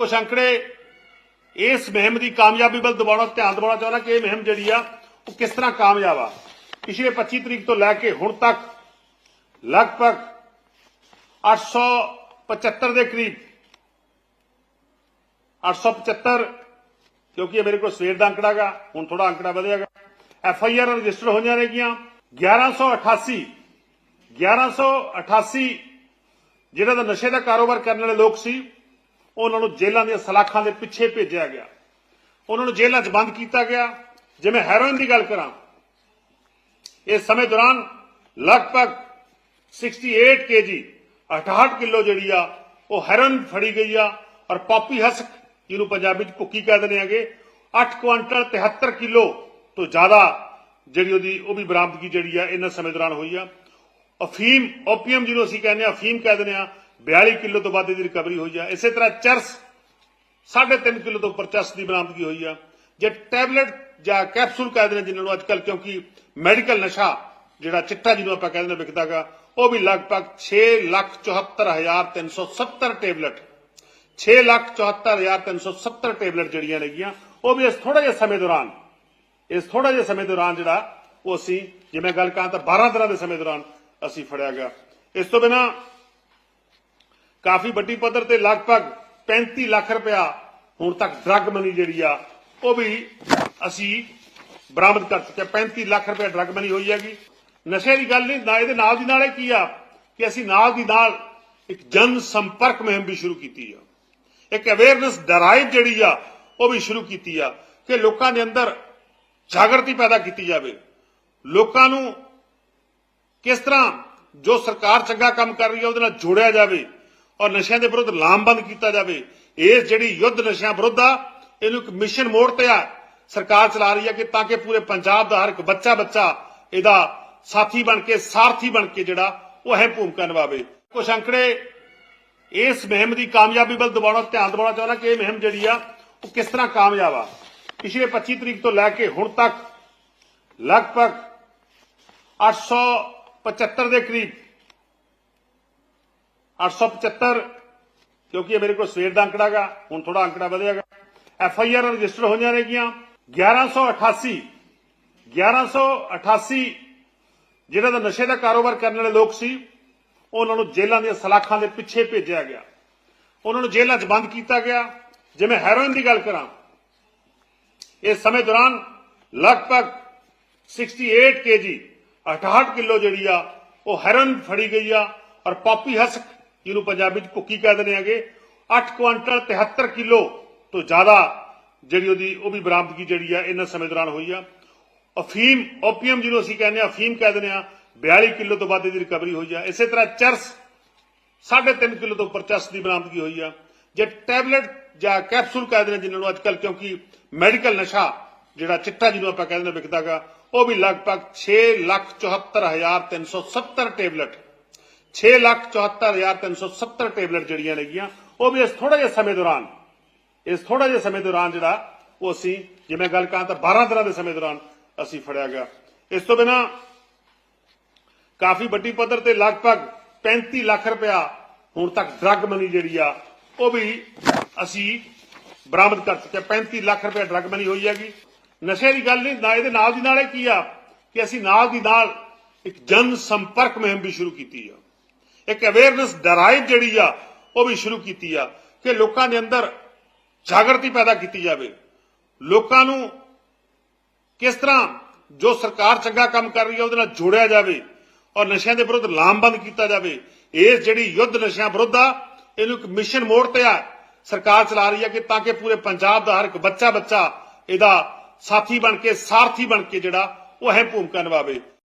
ਕੁਝ ਅੰਕੜੇ ਇਸ ਮੁਹਿੰਮ ਦੀ ਕਾਮਯਾਬੀ ਵੱਲ ਦਬਾਉਣਾ ਧਿਆਨ ਦਿਵਾਉਣਾ ਚਾਹੁੰਦਾ ਕਿ ਇਹ ਮੁਹਿੰਮ ਜਿਹੜੀ ਆ, ਉਹ ਕਿਸ ਤਰ੍ਹਾਂ ਕਾਮਯਾਬ ਆ? ਪਿਛਲੇ 25 ਤਰੀਕ ਤੋਂ ਲੈ ਕੇ ਹੁਣ ਤੱਕ ਲਗਭਗ 875 ਦੇ ਕਰੀਬ 875 ਕਿਉਂਕਿ ਇਹ ਮੇਰੇ ਕੋਲ ਸਵੇਰ ਦਾ ਅੰਕੜਾ ਗਾ, ਹੁਣ ਥੋੜਾ ਅੰਕੜਾ ਵਧਿਆਗਾ ਐਫ ਆਈ ਆਰ ਰਜਿਸਟਰ ਹੋਈਆਂ ਨੇਗੀਆਂ 1188 1188 ਜਿਹੜਾ ਦਾ ਨਸ਼ੇ ਦਾ ਕਾਰੋਬਾਰ ਕਰਨ ਵਾਲੇ ਲੋਕ ਸੀ ਉਹਨਾਂ ਨੂੰ ਜੇਲ੍ਹਾਂ ਦੀਆਂ ਸਲਾਖਾਂ ਦੇ ਪਿੱਛੇ ਭੇਜਿਆ ਗਿਆ। ਉਹਨਾਂ ਨੂੰ ਜੇਲ੍ਹਾਂ 'ਚ ਬੰਦ ਕੀਤਾ ਗਿਆ। ਜਿਵੇਂ ਹੈਰੋਇਨ ਦੀ ਗੱਲ ਕਰਾਂ, ਇਸ ਸਮੇਂ ਦੌਰਾਨ ਲਗਭਗ 68 ਕੇਜੀ 68 ਕਿਲੋ ਜਿਹੜੀ ਆ, ਉਹ ਹੈਰੋਇਨ ਫੜੀ ਗਈ ਆ ਔਰ ਪਾਪੀ ਹਸਕ, ਜਿਹਨੂੰ ਪੰਜਾਬੀ ਚ ਭੁੱਕੀ ਕਹਿ ਦਿੰਦੇ ਹੈਗੇ 8 ਕੁਆਂਟਲ 73 ਕਿਲੋ ਤੋਂ ਜ਼ਿਆਦਾ ਜਿਹੜੀ ਉਹਦੀ, ਉਹ ਵੀ ਬਰਾਮਦਗੀ ਜਿਹੜੀ ਆ, ਇਹਨਾਂ ਸਮੇਂ ਦੌਰਾਨ ਹੋਈ ਆ। ਅਫੀਮ, ਓਪੀਅਮ ਜਿਹਨੂੰ ਅਸੀਂ ਕਹਿੰਦੇ ਆ, ਅਫੀਮ ਕਹਿ ਦਿੰਦੇ ਆ 42 ਕਿਲੋ ਤੋਂ ਵੱਧ ਦੀ ਰਿਕਵਰੀ ਹੋਈ ਆ ਇਸੇ ਤਰ੍ਹਾਂ ਚਰਸ 3.5 ਕਿਲੋ ਤੋਂ ਉੱਪਰ ਚਰਸ ਦੀ ਬਰਾਮਦਗੀ ਹੋਈ ਆ ਜੇ ਟੈਬਲੇਟ ਜਾਂ ਕੈਪਸੂਲ ਕਹਿ ਦਿੰਦੇ ਜਿਨ੍ਹਾਂ ਨੂੰ ਅੱਜਕੱਲ ਕਿਉਂਕਿ ਮੈਡੀਕਲ ਨਸ਼ਾ ਜਿਹੜਾ ਚਿੱਟਾ ਜਿਹਨੂੰ ਆਪਾਂ ਕਹਿੰਦੇ ਨੇ ਵਿਕਦਾਗਾ ਉਹ ਵੀ ਲਗਭਗ 674370 ਟੈਬਲੇਟ 674370 ਟੈਬਲੇਟ ਜਿਹੜੀਆਂ ਨੇਗੀਆਂ ਉਹ ਵੀ ਇਸ ਥੋੜਾ ਜਿਹਾ ਸਮੇਂ ਦੌਰਾਨ ਇਸ ਥੋੜਾ ਜਿਹਾ ਸਮੇਂ ਦੌਰਾਨ ਜਿਹੜਾ ਉਹ ਅਸੀਂ ਜਿਵੇਂ ਗੱਲ ਕਰਾਂ ਤਾਂ 12 ਦਿਨਾਂ ਦੇ ਸਮੇਂ ਦੌਰਾਨ ਅਸੀਂ ਫੜਿਆ ਗਿਆ ਇਸ ਤੋਂ ਬਿਨਾ ਕਾਫੀ ਵੱਡੀ ਪੱਧਰ ਤੇ ਲਗਭਗ 35 ਲੱਖ ਰੁਪਇਆ ਹੁਣ ਤੱਕ ਡਰੱਗ ਮਨੀ ਜਿਹੜੀ ਆ, ਉਹ ਵੀ ਅਸੀਂ ਬਰਾਮਦ ਕਰ ਚੁੱਕੇ ਹਾਂ। 35 ਲੱਖ ਰੁਪਇਆ ਡਰੱਗ ਮਨੀ ਹੋਈ ਹੈਗੀ। ਨਸ਼ੇ ਦੀ ਗੱਲ ਨਹੀਂ, ਨਾ ਇਹਦੇ ਨਾਲ ਦੀ ਨਾਲ ਇਹ ਕੀ ਆ ਕਿ ਅਸੀਂ ਨਾਲ ਦੀ ਨਾਲ ਇੱਕ ਜਨ ਸੰਪਰਕ ਮੁਹਿੰਮ ਵੀ ਸ਼ੁਰੂ ਕੀਤੀ ਆ। ਇੱਕ ਅਵੇਅਰਨੈਸ ਡਰਾਈਵ ਜਿਹੜੀ ਆ, ਉਹ ਵੀ ਸ਼ੁਰੂ ਕੀਤੀ ਆ ਕਿ ਲੋਕਾਂ ਦੇ ਅੰਦਰ ਜਾਗਰਤੀ ਪੈਦਾ ਕੀਤੀ ਜਾਵੇ। ਲੋਕਾਂ ਨੂੰ ਕਿਸ ਤਰ੍ਹਾਂ ਜੋ ਸਰਕਾਰ ਚੰਗਾ ਕੰਮ ਕਰ ਰਹੀ ਹੈ ਉਹਦੇ ਨਾਲ ਜੋੜਿਆ ਜਾਵੇ। ਔਰ ਨਸ਼ਿਆਂ ਦੇ ਵਿਰੁੱਧ ਲਾਮਬੰਦ ਕੀਤਾ ਜਾਵੇ। ਇਸ ਜਿਹੜੀ ਯੁੱਧ ਨਸ਼ਿਆਂ ਵਿਰੁੱਧ ਆ, ਇਹਨੂੰ ਇੱਕ ਮਿਸ਼ਨ ਮੋੜ ਤੇ ਆ। ਸਰਕਾਰ ਚਲਾ ਰਹੀ ਹੈ ਕਿ ਤਾਂ ਕਿ ਪੂਰੇ ਪੰਜਾਬ ਦਾ ਹਰ ਇੱਕ ਬੱਚਾ ਬੱਚਾ ਇਹਦਾ ਸਾਥੀ ਬਣ ਕੇ, ਸਾਰਥੀ ਬਣ ਕੇ ਜਿਹੜਾ, ਉਹ ਅਹਿਮ ਭੂਮਿਕਾ ਨਿਭਾਵੇ। ਕੁਝ ਅੰਕੜੇ ਇਸ ਮੁਹਿੰਮ ਦੀ ਕਾਮਯਾਬੀ ਵੱਲ ਦਬਾਉਣਾ, ਧਿਆਨ ਦਿਵਾਉਣਾ ਚਾਹੁੰਦਾ ਕਿ ਇਹ ਮੁਹਿੰਮ ਜਿਹੜੀ ਆ, ਉਹ ਕਿਸ ਤਰ੍ਹਾਂ ਕਾਮਯਾਬ ਆ। ਪਿਛਲੇ 25 ਤਰੀਕ ਤੋਂ ਲੈ ਕੇ ਹੁਣ ਤੱਕ ਲਗਭਗ 875 ਦੇ ਕਰੀਬ 875 ਕਿਉਂਕਿ ਇਹ ਮੇਰੇ ਕੋਲ ਸਵੇਰ ਦਾ ਅੰਕੜਾ ਗਾ, ਹੁਣ ਥੋੜਾ ਅੰਕੜਾ ਵਧਿਆਗਾ ਐਫ ਆਈ ਆਰ ਰਜਿਸਟਰ ਹੋਈਆਂ ਨੇਗੀਆਂ 1188 1188 ਜਿਹੜਾ ਦਾ ਨਸ਼ੇ ਦਾ ਕਾਰੋਬਾਰ ਕਰਨ ਵਾਲੇ ਲੋਕ ਸੀ, ਉਹਨਾਂ ਨੂੰ ਜੇਲ੍ਹਾਂ ਦੀਆਂ ਸਲਾਖਾਂ ਦੇ ਪਿੱਛੇ ਭੇਜਿਆ ਗਿਆ। ਉਹਨਾਂ ਨੂੰ ਜੇਲ੍ਹਾਂ 'ਚ ਬੰਦ ਕੀਤਾ ਗਿਆ। ਜਿਵੇਂ ਹੈਰੋਇਨ ਦੀ ਗੱਲ ਕਰਾਂ, ਇਸ ਸਮੇਂ ਦੌਰਾਨ ਲਗਭਗ 68 ਕੇਜੀ 68 ਕਿਲੋ ਜਿਹੜੀ ਆ, ਉਹ ਹੈਰੋਇਨ ਫੜੀ ਗਈ ਆ ਔਰ ਪਾਪੀ ਹਸਕ ਜਿਹਨੂੰ ਪੰਜਾਬੀ ਚ ਕੁੱਕੀ ਕਹਿ ਦਿੰਦੇ ਆਗੇ 8 ਕੁਆਂਟਲ 73 ਕਿਲੋ ਤੋਂ ਜ਼ਿਆਦਾ ਜਿਹੜੀ ਉਹਦੀ, ਉਹ ਵੀ ਬਰਾਮਦਗੀ ਜਿਹੜੀ ਆ, ਇਹਨਾਂ ਸਮੇਂ ਦੌਰਾਨ ਹੋਈ ਆ। ਅਫੀਮ, ਓਪੀਅਮ ਜਿਹਨੂੰ ਅਸੀਂ ਕਹਿੰਦੇ ਆ, ਅਫੀਮ ਕਹਿ ਦਿੰਦੇ ਆ 42 ਕਿਲੋ ਤੋਂ ਵੱਧ ਦੀ ਰਿਕਵਰੀ ਹੋਈ ਆ। ਇਸੇ ਤਰ੍ਹਾਂ ਚਰਸ 3.5 ਕਿਲੋ ਤੋਂ ਉੱਪਰ ਚਰਸ ਦੀ ਬਰਾਮਦਗੀ ਹੋਈ ਆ। ਜੇ ਟੈਬਲੇਟ ਜਾਂ ਕੈਪਸੂਲ ਕਹਿ ਦਿੰਦੇ ਜਿਨ੍ਹਾਂ ਨੂੰ ਅੱਜਕੱਲ ਕਿਉਂਕਿ ਮੈਡੀਕਲ ਨਸ਼ਾ ਜਿਹੜਾ ਚਿੱਟਾ ਜਿਹਨੂੰ ਆਪਾਂ ਕਹਿੰਦੇ ਨੇ ਵਿਕਦਾਗਾ ਉਹ ਵੀ ਲਗਭਗ 674370 ਟੈਬਲੇਟ 674370 ਟੈਬਲੇਟ ਜਿਹੜੀਆਂ ਨੇਗੀਆਂ, ਉਹ ਵੀ ਇਸ ਥੋੜਾ ਜਿਹਾ ਸਮੇਂ ਦੌਰਾਨ, ਇਸ ਥੋੜਾ ਜਿਹਾ ਸਮੇਂ ਦੌਰਾਨ ਜਿਹੜਾ ਉਹ ਅਸੀਂ, ਜੇ ਮੈਂ ਗੱਲ ਕਰਾਂ ਤਾਂ 12 ਦਿਨਾਂ ਦੇ ਸਮੇਂ ਦੌਰਾਨ ਅਸੀਂ ਫੜਿਆ ਗਿਆ। ਇਸ ਤੋਂ ਬਿਨਾ ਕਾਫੀ ਵੱਡੀ ਪੱਧਰ ਤੇ ਲਗਭਗ 35 ਲੱਖ ਰੁਪਇਆ ਹੁਣ ਤੱਕ ਡਰੱਗ ਮਨੀ ਜਿਹੜੀ ਆ, ਉਹ ਵੀ ਅਸੀਂ ਬਰਾਮਦ ਕਰ ਚੁੱਕੇ ਹਾਂ। 35 ਲੱਖ ਰੁਪਇਆ ਡਰੱਗ ਮਨੀ ਹੋਈ ਹੈਗੀ। ਨਸ਼ੇ ਦੀ ਗੱਲ ਨਹੀਂ, ਨਾ ਇਹਦੇ ਨਾਲ ਦੀ ਨਾਲ ਇਹ ਕੀ ਆ ਕਿ ਅਸੀਂ ਨਾਲ ਦੀ ਨਾਲ ਇੱਕ ਜਨ ਸੰਪਰਕ ਮੁਹਿੰਮ ਵੀ ਸ਼ੁਰੂ ਕੀਤੀ ਆ। ਇੱਕ ਅਵੇਅਰਨੈਸ ਡਰਾਈਵ ਜਿਹੜੀ ਆ, ਉਹ ਵੀ ਸ਼ੁਰੂ ਕੀਤੀ ਆ ਕਿ ਲੋਕਾਂ ਦੇ ਅੰਦਰ ਜਾਗਰਤੀ ਪੈਦਾ ਕੀਤੀ ਜਾਵੇ। ਲੋਕਾਂ ਨੂੰ ਕਿਸ ਤਰ੍ਹਾਂ ਜੋ ਸਰਕਾਰ ਚੰਗਾ ਕੰਮ ਕਰ ਰਹੀ ਹੈ ਉਹਦੇ ਨਾਲ ਜੋੜਿਆ ਜਾਵੇ ਔਰ ਨਸ਼ਿਆਂ ਦੇ ਵਿਰੁੱਧ ਲਾਮਬੰਦ ਕੀਤਾ ਜਾਵੇ। ਇਸ ਜਿਹੜੀ ਯੁੱਧ ਨਸ਼ਿਆਂ ਵਿਰੁੱਧ ਆ, ਇਹਨੂੰ ਇੱਕ ਮਿਸ਼ਨ ਮੋੜ ਤੇ ਆ, ਸਰਕਾਰ ਚਲਾ ਰਹੀ ਹੈ ਕਿ ਤਾਂ ਕਿ ਪੂਰੇ ਪੰਜਾਬ ਦਾ ਹਰ ਇੱਕ ਬੱਚਾ ਬੱਚਾ ਇਹਦਾ ਸਾਥੀ ਬਣ ਕੇ, ਸਾਰਥੀ ਬਣ ਕੇ ਜਿਹੜਾ, ਉਹ ਅਹਿਮ ਭੂਮਿਕਾ ਨਿਭਾਵੇ।